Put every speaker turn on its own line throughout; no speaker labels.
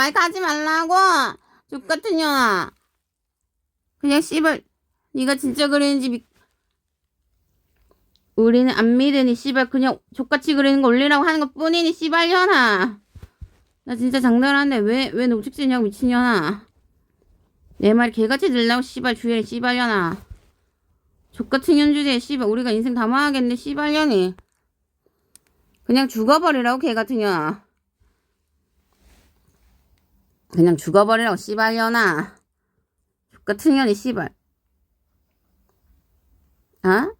말 가지 말라고? 족같은 년아. 그냥 씨발 네가 진짜 그랬는지 믿... 우리는 안 믿으니 씨발 그냥 족같이 그리는 거 올리라고 하는 것 뿐이니 씨발 년아. 나 진짜 장난하는데 왜왜 녹직지냐고 미친년아. 내 말 개같이 들라고 씨발 주연이 씨발 년아. 족같은 년 주제에 씨발 우리가 인생 다 망하겠네 씨발 년이. 그냥 죽어버리라고 개같은 년아 그냥 죽어버리라고 씨발년아. 족같은 년이 씨발. 아?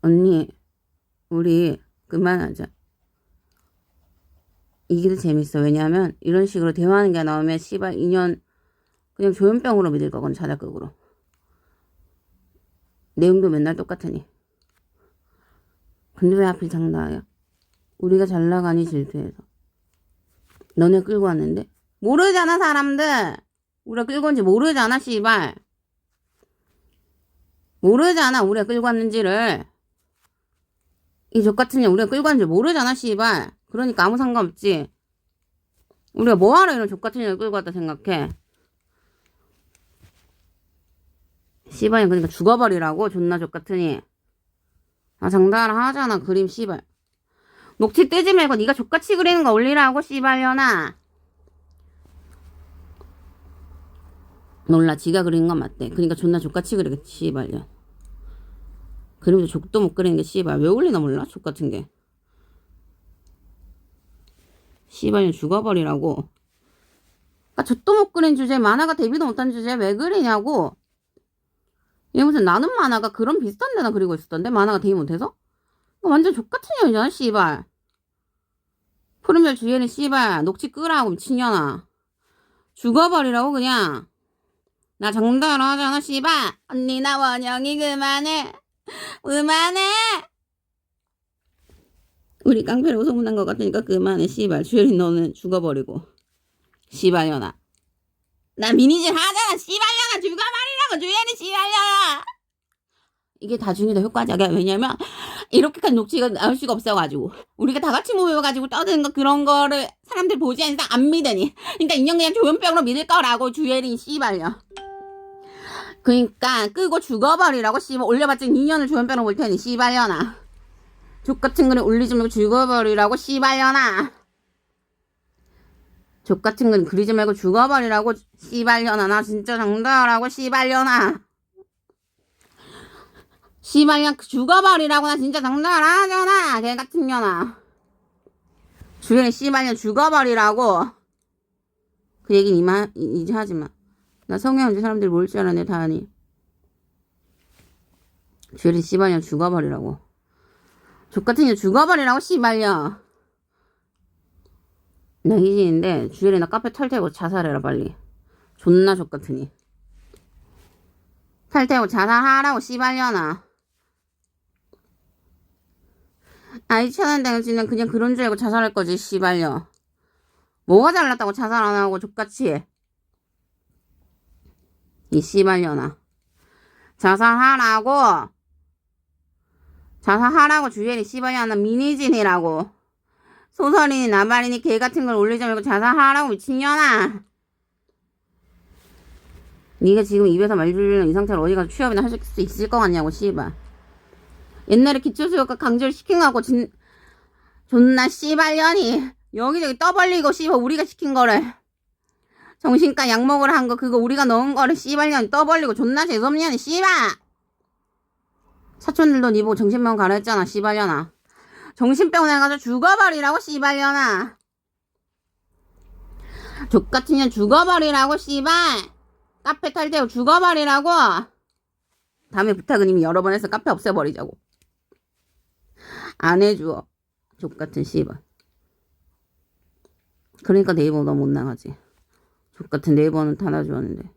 언니 우리 그만하자. 이게 더 재밌어. 왜냐면 이런 식으로 대화하는 게 나오면 씨발 인연 그냥 조현병으로 믿을 거건 자작극으로. 내용도 맨날 똑같으니. 근데 왜 하필 장나야? 우리가 잘 나가니 질투해서 너네 끌고 왔는데? 모르잖아 사람들. 우리가 끌고 온지 모르잖아 씨발. 모르잖아 우리가 끌고 왔는지를. 이 족 같은 년 우리가 끌고 왔는지 모르잖아 씨발. 그러니까 아무 상관없지. 우리가 뭐하러 이런 족 같은 년을 끌고 왔다 생각해? 씨발이 그러니까 죽어버리라고 존나 족 같으니. 아 장담을 하잖아 그림 씨발 녹취 떼지 말고 네가 족같이 그리는 거 올리라고 씨발려나 몰라 지가 그리는 건 맞대. 그러니까 존나 족같이 그리겠지 씨발려 그림도 족도 못 그리는 게 씨발. 왜 올리나 몰라 족 같은 게. 씨발년 죽어버리라고. 아 족도 못 그린 주제에 만화가 데뷔도 못한 주제에 왜 그리냐고. 얘 무슨 나는 만화가 그런 비슷한 데나 그리고 있었던데? 만화가 데뷔 못해서 완전 족같은 년이잖아 씨발. 푸른별 주연이 씨발 녹취 끄라고 미친년아. 죽어버리라고 그냥. 나 정답을 하잖아 씨발. 언니 나 원영이 그만해. 그만해. 우리 깡패로 소문난 것 같으니까 그만해 씨발. 주연이 너는 죽어버리고. 씨발년아. 나 미니질 하잖아 씨발년아. 죽어버리라고 주연이 씨발년아 이게 다 중에 더 효과적이야 왜냐면 이렇게까지 녹취가 나올 수가 없어가지고. 우리가 다 같이 모여가지고 떠드는 거 그런 거를 사람들 보지 이상 안 믿으니. 그러니까 인형 그냥 조현병으로 믿을 거라고 주혜린 씨발려 그니까 끄고 죽어버리라고 씨발 올려봤자 2년을 조현병으로 볼 테니 씨발려나. 족 같은 글을 올리지 말고 죽어버리라고 씨발려나. 족 같은 글 그리지 말고 죽어버리라고 씨발려나. 나 진짜 장담하라고 씨발려나 씨발년 죽어버리라고. 나 진짜 장난을 하잖아. 개 같은 년아. 주연이 씨발년 죽어버리라고. 그 얘기는 이만 이- 이제 하지마. 나 성형한테 사람들이 뭘줄 알았네 다하니. 주연이 씨발년 죽어버리라고. 족같은 년 죽어버리라고 씨발년 나 이진인데 주연이 나 카페 탈퇴고 자살해라 빨리. 존나 족같으니. 탈퇴하고 자살하라고 씨발년아 아이 천원 당신은 그냥 그런 줄 알고 자살할 거지 씨발려 뭐가 잘났다고 자살 안 하고 족같이 이 씨발려나 자살하라고. 자살하라고 주연이 씨발려나 미니진이라고. 소설이니 나발이니 개 같은 걸 올리지 말고 자살하라고 미친년아. 네가 지금 입에서 말 줄이는 이 상태로 어디 가서 취업이나 할수 있을 것 같냐고 씨발 옛날에 기초수요과 강제를 시킨 거하고 진 존나 씨발년이 여기저기 떠벌리고 씨발 우리가 시킨 거를. 정신과 약 먹으러 한거 그거 우리가 넣은 거를 씨발년이 떠벌리고 존나 재수없냐니 씨발. 사촌들도 니 보고 정신병원 가라 했잖아 씨발년아. 정신병원 에 가서 죽어버리라고 씨발년아. 족같은 년 죽어버리라고 씨발. 카페 탈대고 죽어버리라고. 다음에 부탁은 이미 여러 번 해서 카페 없애버리자고 안 해줘. 족같은 씨발. 그러니까 네이버 너 못 나가지. 족같은 네이버는 달아주었는데.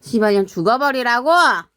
씨발년 죽어버리라고! 아